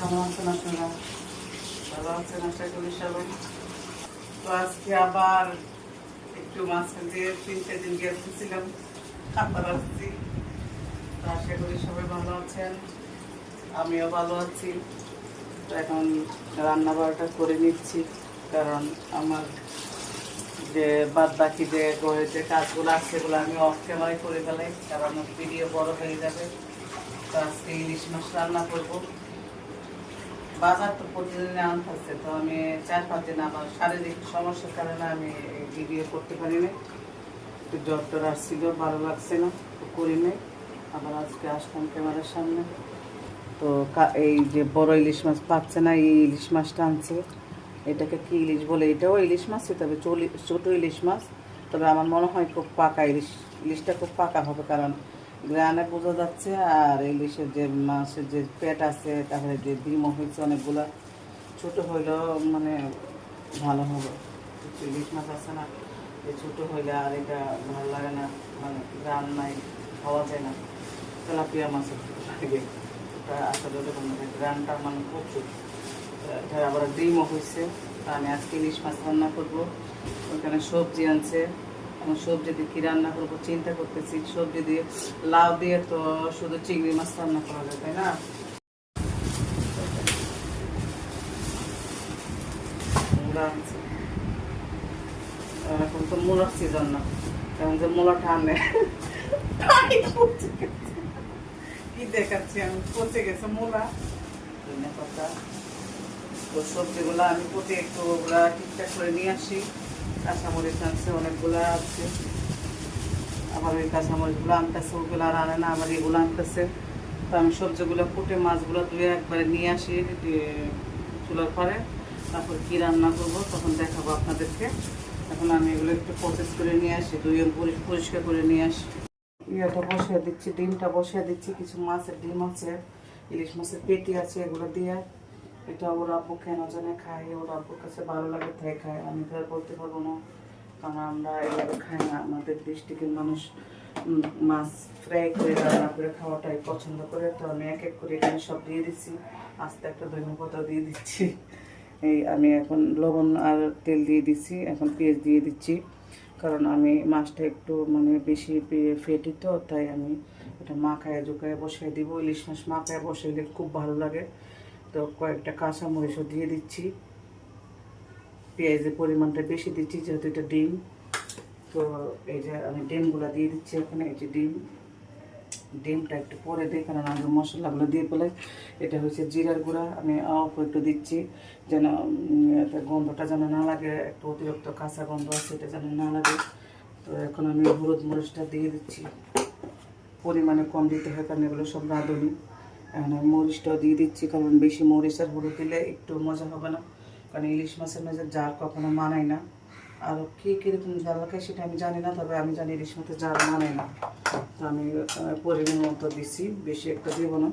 ভালো তো আজকে আবার একটু দিন আবার আসছি। সবাই ভালো আছেন, আমিও ভালো আছি। তো এখন রান্না বান্নাটা করে নিচ্ছি, কারণ আমার যে বাদ বাকি যে ঘরে যে কাজগুলো আছে সেগুলো আমি অফ ক্যামেরায় করে ফেলাই, কারণ ভিডিও বড় হয়ে যাবে। তো আজকে ইলিশ মাছ রান্না করব। বাজার তো প্রতিদিন আনতেছে তো আমি চার পাঁচ দিন আমার শারীরিক সমস্যার কারণে আমি ভিডিও করতে পারি না একটু জ্বর টর আসছিল, ভালো লাগছে না, তো করি নাই। আবার আজকে আসলাম ক্যামেরার সামনে। তো এই যে বড় ইলিশ মাছ পাচ্ছে না, এই ইলিশ মাছটা আনছে। এটাকে কি ইলিশ বলে? এটাও ইলিশ মাছ, তবে ছোট ইলিশ মাছ। তবে আমার মনে হয় খুব পাকা ইলিশ, ইলিশটা খুব পাকা হবে, কারণ গ্রানে বোঝা যাচ্ছে, আর ইলিশের যে মাছের যে পেট আছে, তারপরে যে ডিমও হয়েছে অনেকগুলো, ছোট হইলেও মানে ভালো হবে। ইলিশ মাছ আছে না, এই ছোটো হইলে আর এটা ভালো লাগে না মানে গ্রান নাই, খাওয়া যায় না। তেলাপিয়া মতো লাগে আসলে ওরকম গ্রানটা মানে প্রচুর এটা আবার ডিমও হয়েছে, তা আমি আজকে ইলিশ মাছ রান্না করব। ওখানে সবজি আনছে সবজি দিয়ে কী রান্না করব চিন্তা করতেছি। সবজি দিয়ে লাউ দিয়ে তো শুধু চিংড়ি মাছ রান্না করা যায়, তাই না? মূলা। এখন তো মূলার সিজন না। এখন যে পচে গেছে। কি দেখাচ্ছি আমি? পচে গেছে মূলা। পাতা। তো সবজিগুলো আমি প্রতি একটু ওগুলা ঠিকঠাক করে নিয়ে আসি। কাঁচামরিচ আনছে, অনেকগুলা আছে। আবার ওই কাঁচামরিচগুলো আনতেছে, ওগুলো আর আনে না, আবার এগুলো আনতেছে। তো আমি সবজিগুলো কুটে মাছগুলো ধুয়ে একবারে নিয়ে আসি চুলার পরে। তারপর কী রান্না করব, তখন দেখাবো আপনাদেরকে। এখন আমি এগুলো একটু প্রসেস করে নিয়ে আসি দুই পরিষ্কার করে নিয়ে আসি। ইয়েটা বসিয়ে দিচ্ছি, ডিমটা বসিয়ে দিচ্ছি, কিছু মাছের ডিম আছে, ইলিশ মাছের পেটি আছে, এগুলো দিয়ে। এটা ওর আব্বু কেন জানে খায়, ওর আব্বুর কাছে ভালো লাগে তাই খায়। আমি তো আর বলতে পারব না, কারণ আমরা এভাবে খাই না। আমাদের ডিস্ট্রিক্টের মানুষ মাছ ফ্রাই করে, রান্না করে খাওয়াটাই পছন্দ করে। তো আমি এক এক করে এখানে সব দিয়ে দিচ্ছি। আস্তে একটা ধনে পাতা দিয়ে দিচ্ছি। এই আমি এখন লবণ আর তেল দিয়ে দিচ্ছি, এখন পেঁয়াজ দিয়ে দিচ্ছি। কারণ আমি মাছটা একটু মানে বেশি ফেটি তো, তাই আমি এটা মাখায়, জোকায় বসিয়ে দিব। ইলিশ মাছ মাখায় বসাইলে খুব ভালো লাগে। তো কয়েকটা কাঁচা মরিচও দিয়ে দিচ্ছি। পেঁয়াজের পরিমাণটা বেশি দিচ্ছি, যেহেতু এটা ডিম। তো এই যে আমি ডিমগুলো দিয়ে দিচ্ছি এখানে, এই যে ডিম। ডিমটা একটু পরে দিই কারণ আগে মশলাগুলো দিয়ে পেলে এটা হচ্ছে জিরার গুঁড়া, আমি অল্প একটু দিচ্ছি যেন গন্ধটা যেন না লাগে, একটু অতিরিক্ত কাঁচা গন্ধ আছে, এটা যেন না লাগে। তো এখন আমি হলুদ মরিচটা দিয়ে দিচ্ছি। পরিমাণে কম দিতে হয়, কারণ এগুলো সব রাঁধুনি। এখন মরিচটাও দিয়ে দিচ্ছি, কারণ বেশি মরিচ আর হলুদ দিলে একটু মজা হবে না। কারণ ইলিশ মাছের মাঝে জাল কখনো মানায় না। আর কী কীরকম জাল খায় সেটা আমি জানি না, তবে আমি জানি ইলিশ মাছের জাল মানায় না। তো আমি পরিমাণ মতো দিচ্ছি, বেশি একটা দেবো না।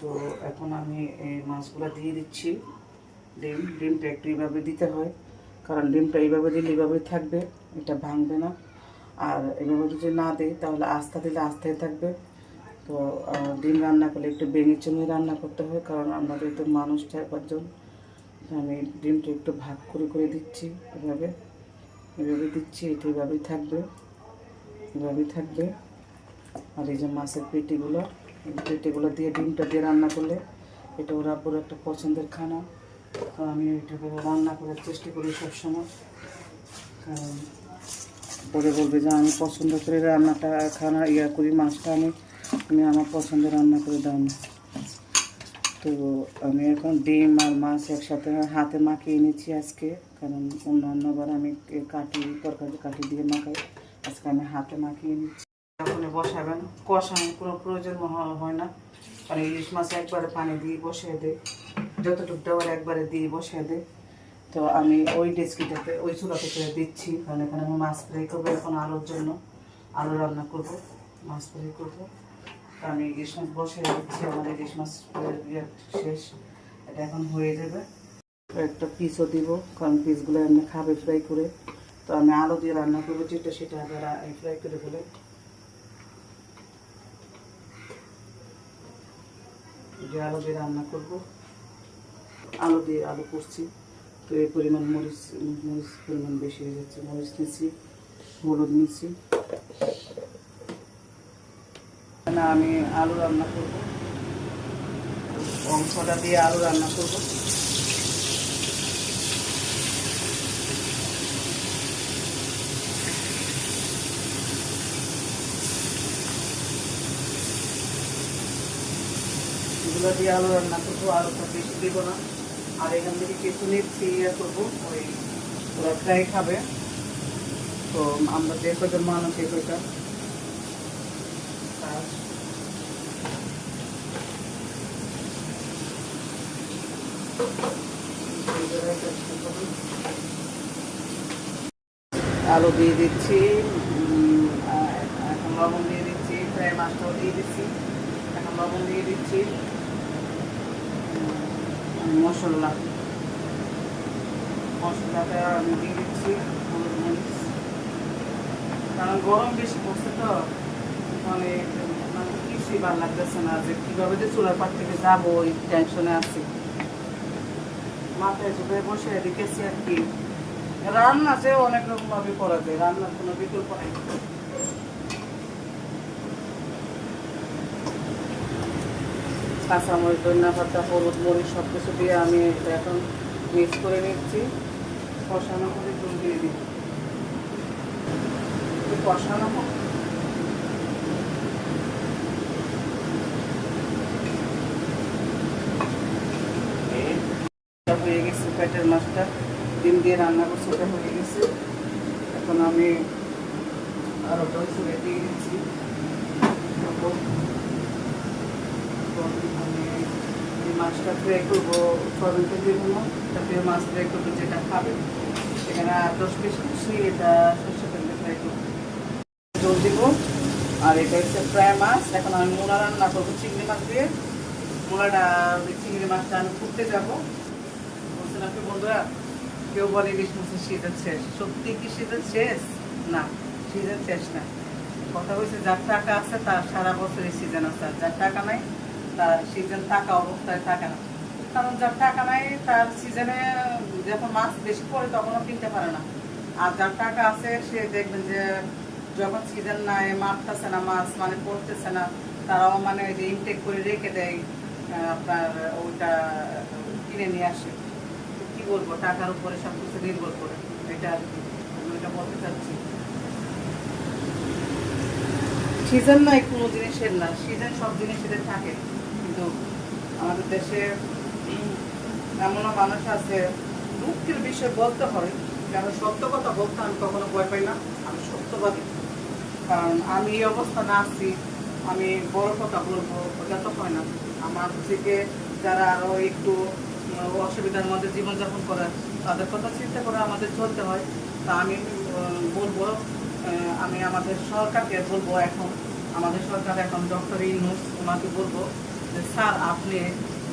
তো এখন আমি এই মাছগুলো দিয়ে দিচ্ছি। ডিম, ডিমটা একটু এইভাবে দিতে হয়, কারণ ডিমটা এইভাবে দিলে এইভাবেই থাকবে, এটা ভাঙবে না। আর এভাবে যদি না দিই, তাহলে আস্থা দিলে আস্থায় থাকবে। তো ডিম রান্না করলে একটু বেঙে চুঙে রান্না করতে হয়, কারণ আমরা যেহেতু মানুষ চার পাঁচজন আমি ডিমটা একটু ভাগ করে করে দিচ্ছি এভাবে। এভাবে দিচ্ছি, এটা এভাবেই থাকবে এভাবেই থাকবে। আর এই যে মাছের পেটিগুলো পেটিগুলো দিয়ে ডিমটা দিয়ে রান্না করলে এটা ওরা পুরো একটা পছন্দের খানা। তো আমি এটাকে রান্না করার চেষ্টা করি সবসময়। পরে বলবে যে আমি পছন্দ করে রান্নাটা, খানা ইয়া করি, মাছটা আমি তুমি আমার পছন্দের রান্না করে দাও না। তো আমি এখন ডিম আর মাছ একসাথে হাতে মাখিয়ে নিচ্ছি আজকে, কারণ অন্য অন্যবার আমি কাটি তরকারি কাটি দিয়ে মাখাই, আজকে আমি হাতে মাখিয়ে নিচ্ছি। যখন বসাবেন কষানোর কোনো প্রয়োজন হয় না, কারণ ইলিশ মাছ একবারে পানি দিয়ে বসিয়ে দেয় যতটুকু দেওয়ার একবারে দিয়ে বসিয়ে দেয় তো আমি ওই ডেস্কিটাতে, ওই চুলাতে করে দিচ্ছি, কারণ এখানে আমি মাছ ফ্রাই করব, এখন আলুর জন্য আলু রান্না করব, মাছ ফ্রাই করব। তো আমি ইলিশ মাছ বসিয়ে দিচ্ছি আমার ইলিশ মাছ ইয়ে শেষ। এটা এখন হয়ে যাবে। একটা পিসও দিব, কারণ পিসগুলো এমনি খাবে ফ্রাই করে। তো আমি আলু দিয়ে রান্না করব, যেটা সেটা আবার ফ্রাই করে ফেলে। যে আলু দিয়ে রান্না করব। আলু দিয়ে আলু করছি। তো এই পরিমাণ মরিচ মরিচ পরিমাণ বেশি হয়ে যাচ্ছে। মরিচ নিচ্ছি, হলুদ নিচ্ছি। না আমি আলু রান্না করব। অংশটা দিয়ে আলু রান্না করব। এগুলো দিয়ে আলু রান্না করব, আলুটা বেশি দেবো না। আর এখান থেকে কিছু নিচ্ছি ইয়ে করব, ওই ওরা খাবে। তো আমরা যে কজন মানুষ এই কয়টা? আলু দিয়ে দিচ্ছি এখন লবণ দিয়ে দিচ্ছি, ফ্রাই মাছটাও দিয়ে দিচ্ছি, এখন লবণ দিয়ে দিচ্ছি মশলা। মশলাটা আমি দিয়ে দিচ্ছি কারণ গরম বেশি পড়ছে তো মানে মানে কিছুই ভালো লাগতেছে না যে কীভাবে যে চুলার পাট থেকে যাব ওই টেনশনে আছি। মাথায় চুপে বসে রেখেছি আর কি। রান্না যে অনেক রকম ভাবে করা যায়, রান্নার কোনো বিকল্প নেই। কাঁচামরিচ, ধনিয়া পাতা, হলুদ, মরিচ সব কিছু দিয়ে আমি এখন মিক্স করে নিচ্ছি। কষানো করে জল দিয়ে দিই কষানো হোক এটা হয়ে গেছে পেটের মাছটা ডিম দিয়ে রান্না করছি, ওটা হয়ে গেছে। এখন আমি আরও দই চুড়ে দিয়ে দিচ্ছি। মাছটা ফ্রাই করব, সয়াবিনটা দিয়ে দেবো। তারপরে মাছ ফ্রাই করব, যেটা খাবে। সেখানে আর দশ পিস খুশি এটা সরষে তেলে ফ্রাই করব। জল দিব। আর এটা হচ্ছে ফ্রাই মাছ। এখন আমি মোলা রান্না করব চিংড়ি মাছ দিয়ে। মোলাটা চিংড়ি মাছটা আমি ফুটতে যাব। বলছেন আপনি বন্ধুরা, কেউ বলে ইলিশ মাছের সিজন শেষ। সত্যি কি সিজন শেষ? না সিজন শেষ না। কথা বলছে যার টাকা আছে তার সারা বছরই সিজন আছে যার টাকা নাই, তার সিজন থাকা অবস্থায় থাকে না। কারণ যার টাকা নাই, তার সিজনে যখন মাছ বেশি পড়ে তখনও কিনতে পারে না। আর যার টাকা আছে, সে দেখবেন যে যখন সিজন নাই, মারতেছে না মাছ মানে পড়তেছে না, তারাও মানে ওই যে ইনটেক করে রেখে দেয় আপনার ওইটা কিনে নিয়ে আসে। বলব, টাকার উপরে নির্ভর করে। এটা আমি বলতে চাচ্ছি। সিজন নাই কোনো জিনিসের না সিজন সব জিনিসের থাকে। কিন্তু আমাদের দেশে এমনও মানুষ আছে, দুঃখের বিষয় বলতে হয় কারণ সত্য কথা বলতে আমি কখনো ভয় পাই না, আমি সত্যবাদী। কারণ আমি এই অবস্থানে আছি, আমি বড় কথা বলব, ওটা তো হয় না। আমার থেকে যারা আরও একটু অসুবিধার মধ্যে জীবনযাপন করার তাদের কথা চিন্তা করে আমাদের চলতে হয়। তা আমি বলব আমি আমাদের সরকারকে বলব এখন, আমাদের সরকার এখন ডক্টর ইনুস ওনাকে বলব যে, স্যার, আপনি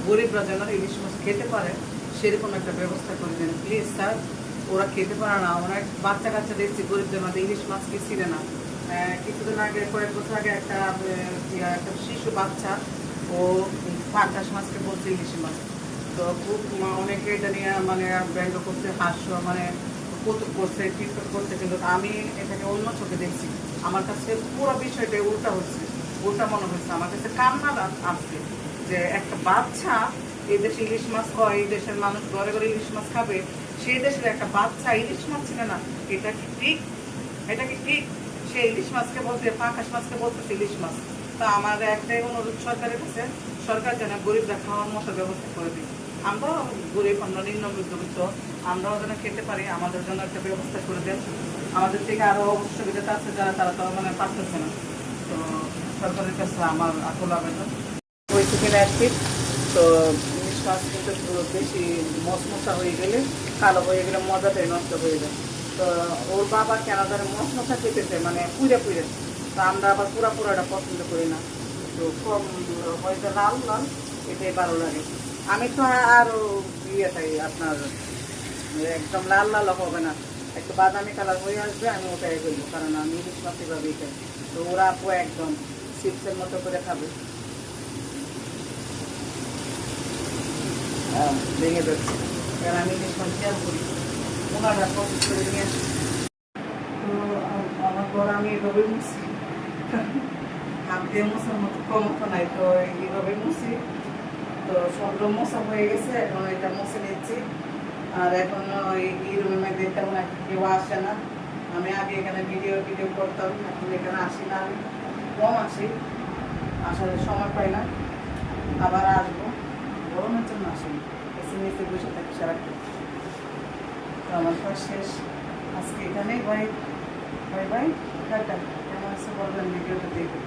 গরিবরা যেন ইলিশ মাছ খেতে পারে, সেরকম একটা ব্যবস্থা করে দেন। প্লিজ, স্যার, ওরা খেতে পারে না। অনেক বাচ্চা কাচ্চা দেখছি গরিবদের মধ্যে ইলিশ মাছ কি ছিল না। কিছুদিন আগে, কয়েক বছর আগে একটা একটা শিশু বাচ্চা, ও পাঁচাশ মাছকে বলছে ইলিশ মাছ। তো খুব অনেকে এটা নিয়ে মানে ব্যঙ্গ করছে, হাস্য মানে কৌতুক করছে করছে, কিন্তু আমি অন্য চোখে দেখছি। আমার কাছে পুরো বিষয়টা উল্টা হচ্ছে, উল্টা মনে হচ্ছে। আমার কাছে কান্না আসছে যে একটা বাচ্চা এই দেশে ইলিশ মাছ এই দেশের মানুষ ঘরে ঘরে ইলিশ মাছ খাবে, সেই দেশের একটা বাচ্চা ইলিশ মাছ ছিল না। এটা কি ঠিক? এটা কি ঠিক? সে ইলিশ মাছকে বলতে পাঁকাশ মাছকে বলতেছে ইলিশ মাছ। তা আমার একটাই অনুরোধ সরকারের কাছে, সরকার যেন গরিবরা খাওয়ার মতো ব্যবস্থা করে দিই আমরাও গরিব আমরা নিম্ন মধ্যবিত্ত আমরাও যেন খেতে পারি, আমাদের জন্য একটা ব্যবস্থা করে দেন। আমাদের থেকে আরও সুবিধাটা আছে যারা, তারা তো মানে পারতেছে না। তো সরকারের কাছে আমার আকুল আবেদন। ওই আসছি তো মাছ কিন্তু বেশি মশমশা হয়ে গেলে কালো হয়ে গেলে মজাটাই নষ্ট হয়ে যায়। তো ওর বাবা কেন ধরে মশমশা খেতেছে মানে পুড়ে পুড়ে তো আমরা আবার পুরা পুরাটা পছন্দ করি না। তো কম হয়তো লাল লাল, এটাই ভালো লাগে। আমি তো আরও ইয়েটাই আপনার, একদম লাল লাল হবে না। একটু বাদামি কালার হয়ে আসবে, আমি ওটাই করব কারণ আমি ইলিশ মাছ তো ওরা আপু একদম চিপসের মতো করে খাবে। ভেঙে যাচ্ছে। আমি যে সময় খেয়াল করি তো আমার পর আমি এভাবে মুছি। নাই, তো এইভাবে মুছি। তো সবগুলো মোছা হয়ে গেছে, এখন এটা মুছে নিচ্ছি। আর এখন ওই এই রুমের মধ্যে তেমন কেউ আসে না। আমি আগে এখানে ভিডিও টিডিও করতাম, এখন এখানে আসি না আমি। কম আসি, আসার সময় পাই না। আবার আসব, গরমের জন্য আসি এসে নিচে বসে থাকি সারাক্ষণ। তো আমার কাজ শেষ। আজকে এখানেই বাই বাই বাই টাটা। কেমন আছে বলবেন, ভিডিওটা দেখে